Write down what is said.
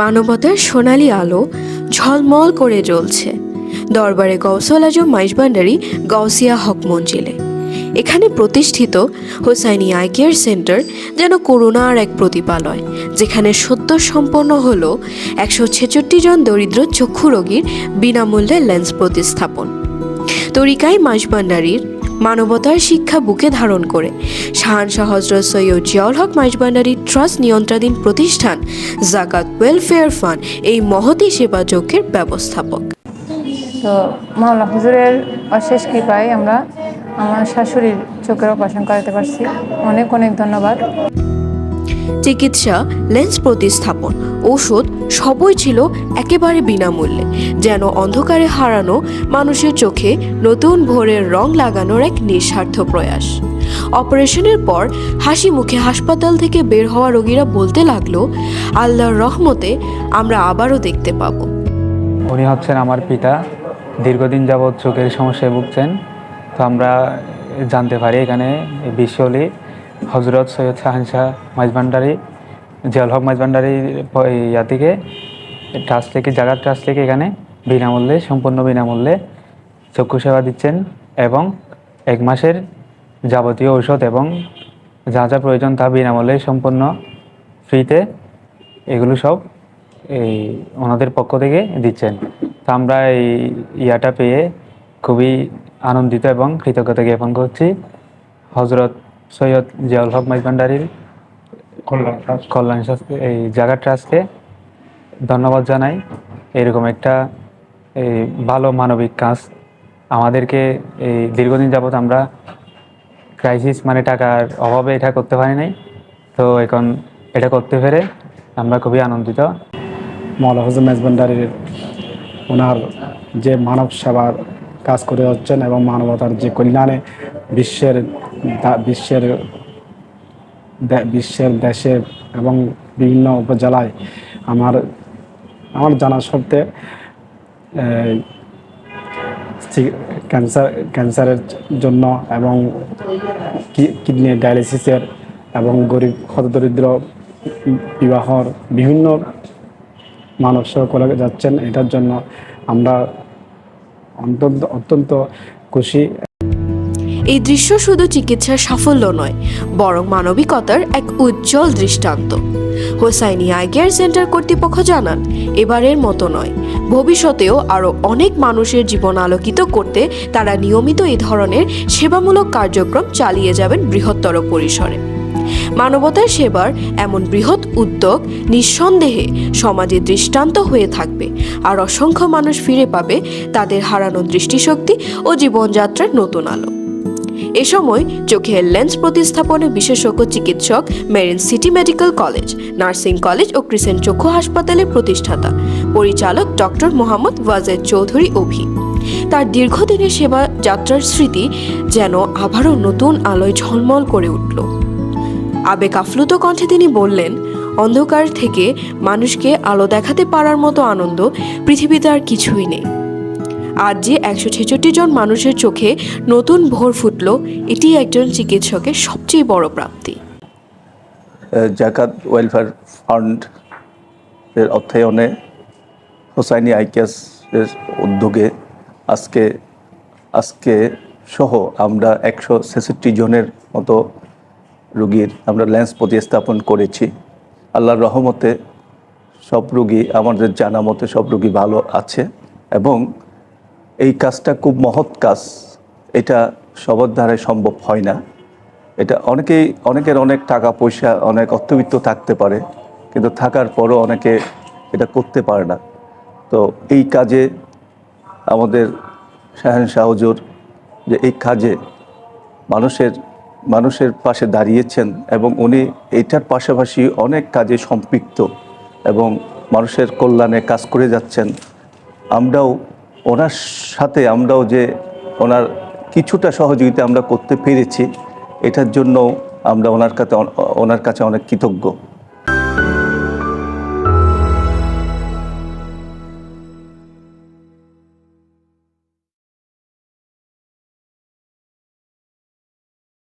মানবতার সোনালী আলো ঝলমল করে জ্বলছে। দরবারে গৌসল আজম মাইজবান্ডারি গৌসিয়া হক মঞ্জিলে। এখানে প্রতিষ্ঠিত হোসাইনি আই কেয়ার সেন্টার যেন করুণার এক প্রতিপালয়, যেখানে সত্য সম্পন্ন হল একশো ছেষট্টি জন দরিদ্র চক্ষু রোগীর বিনামূল্যে লেন্স প্রতিস্থাপন। তরিকায় মাইজবান্ডারির মানবতার শিক্ষা বুকে ধারণ করে। শাহানশাহ হজরত সৈয়দ জিয়াউল হক মাইজবান্ডারি ট্রাস্ট নিয়ন্ত্রণাধীন প্রতিষ্ঠান জাকাত ওয়েলফেয়ার ফান্ড এই মহতি সেবা যজ্ঞের ব্যবস্থাপক। তো মাওলা হুজুরের অশেষ কৃপায় আমরা আমার শাশুড়ির চোখের অপারেশন করাতে পারছি। অনেক অনেক ধন্যবাদ। চিকিৎসা লেন্স প্রতিস্থাপন ওষুধ সবই ছিল একেবারে বিনামূল্যে, যেন অন্ধকারে হারানো মানুষের চোখে নতুন ভোরের রং লাগানোর এক নিঃস্বার্থ প্রয়াস। অপারেশনের পর হাসি মুখে হাসপাতাল থেকে বের হওয়া রোগীরা বলতে লাগল, আল্লাহর রহমতে আমরা আবারও দেখতে পাবো। উনি হচ্ছেন আমার পিতা, দীর্ঘদিন যাবৎ চোখের সমস্যায় ভুগছেন। তো আমরা জানতে পারি এখানে বিশ্বলি হজরত সৈয়দ শাহানশাহ মাইজভান্ডারি জিয়াল হক মাইজভান্ডারি ইয়া থেকে ট্রাস্ট থেকে জাগার ট্রাস্ট থেকে এখানে বিনামূল্যে, সম্পূর্ণ বিনামূল্যে চক্ষু সেবা দিচ্ছেন এবং এক মাসের যাবতীয় ঔষধ এবং যা যা প্রয়োজন তা বিনামূল্যে সম্পূর্ণ ফ্রিতে এগুলো সব এই ওনাদের পক্ষ থেকে দিচ্ছেন। তো আমরা এই ইয়াটা পেয়ে খুবই আনন্দিত এবং কৃতজ্ঞতা জ্ঞাপন করছি। হজরত সৈয়দ জিয়াউল হক মাইজভান্ডারির কল্যাণ ট্রাস্ট। এই জায়গা ট্রাস্টকে ধন্যবাদ জানাই। এরকম একটা এই ভালো মানবিক কাজ আমাদেরকে এই দীর্ঘদিন যাবৎ আমরা ক্রাইসিস মানে টাকার অভাবে এটা করতে পারি নাই। তো এখন এটা করতে পেরে আমরা খুবই আনন্দিত। মৌলা হোসেন মেজবান্ডারির ওনার যে মানব সেবার কাজ করে যাচ্ছেন এবং মানবতার যে কল্যাণে বিশ্বের বিশ্বের বিশ্বের দেশে এবং বিভিন্ন উপজেলায় আমার আমার জানা সত্ত্বে ক্যান্সার, ক্যান্সারের জন্য এবং কিডনি ডায়ালিসিসের এবং গরিব হতদরিদ্র বিবাহর বিভিন্ন মানব সেবা করে যাচ্ছেন, এটার জন্য আমরা অত্যন্ত অত্যন্ত খুশি এই দৃশ্য শুধু চিকিৎসার সাফল্য নয়, বরং মানবিকতার এক উজ্জ্বল দৃষ্টান্ত। হোসাইনি আই কেয়ার সেন্টার কর্তৃপক্ষ জানান, এবারের মতো নয়, ভবিষ্যতেও আরও অনেক মানুষের জীবন আলোকিত করতে তারা নিয়মিত এই ধরনের সেবামূলক কার্যক্রম চালিয়ে যাবেন বৃহত্তর পরিসরে। মানবতার সেবার এমন বৃহৎ উদ্যোগ নিঃসন্দেহে সমাজে দৃষ্টান্ত হয়ে থাকবে, আর অসংখ্য মানুষ ফিরে পাবে তাদের হারানো দৃষ্টিশক্তি ও জীবনযাত্রার নতুন আলো। এ সময় চোখের লেন্স প্রতিস্থাপনে বিশেষজ্ঞ চিকিৎসক marine city medical college, nursing college ও ক্রিসেন্ট চক্ষু হাসপাতালের প্রতিষ্ঠাতা। পরিচালক ডক্টর মোহাম্মদ ওয়াজেদ চৌধুরী অভি। তার দীর্ঘদিনের সেবা যাত্রার স্মৃতি যেন আবারও নতুন আলোয় ঝলমল করে উঠল। আবেগ আপ্লুত কণ্ঠে তিনি বললেন, অন্ধকার থেকে মানুষকে আলো দেখাতে পারার মতো আনন্দ পৃথিবীতে আর কিছুই নেই। আজ যে একশো ছেষট্টি জন মানুষের চোখে নতুন ভোর ফুটল, এটি একজন চিকিৎসকের সবচেয়ে বড় প্রাপ্তি। জাকাত ওয়েলফেয়ার ফান্ড এর অর্থায়নে হোসাইনি আইকিয়াসের উদ্যোগে আজকে আজকে সহ আমরা একশো ছেষট্টি জনের মতো রুগীর আমরা লেন্স প্রতিস্থাপন করেছি। আল্লাহর রহমতে সব রুগী আমাদের জানা মতে সব রুগী ভালো আছে এবং এই কাজটা খুব মহৎ কাজ। এটা সবার দ্বারাই সম্ভব হয় না। এটা অনেকেই, অনেকের অনেক টাকা পয়সা, অনেক অর্থবিত্ত থাকতে পারে, কিন্তু থাকার পরও অনেকে এটা করতে পারে না। তো এই কাজে আমাদের শাহেন শাহজুর যে এই কাজে মানুষের মানুষের পাশে দাঁড়িয়েছেন এবং উনি এইটার পাশাপাশি অনেক কাজে সম্পৃক্ত এবং মানুষের কল্যাণে কাজ করে যাচ্ছেন। আমরাও ওনার সাথে আমরাও যে ওনার কিছুটা সহযোগিতা আমরা করতে পেরেছি, এটার জন্য আমরা ওনার কাছে ওনার কাছে অনেক কৃতজ্ঞ।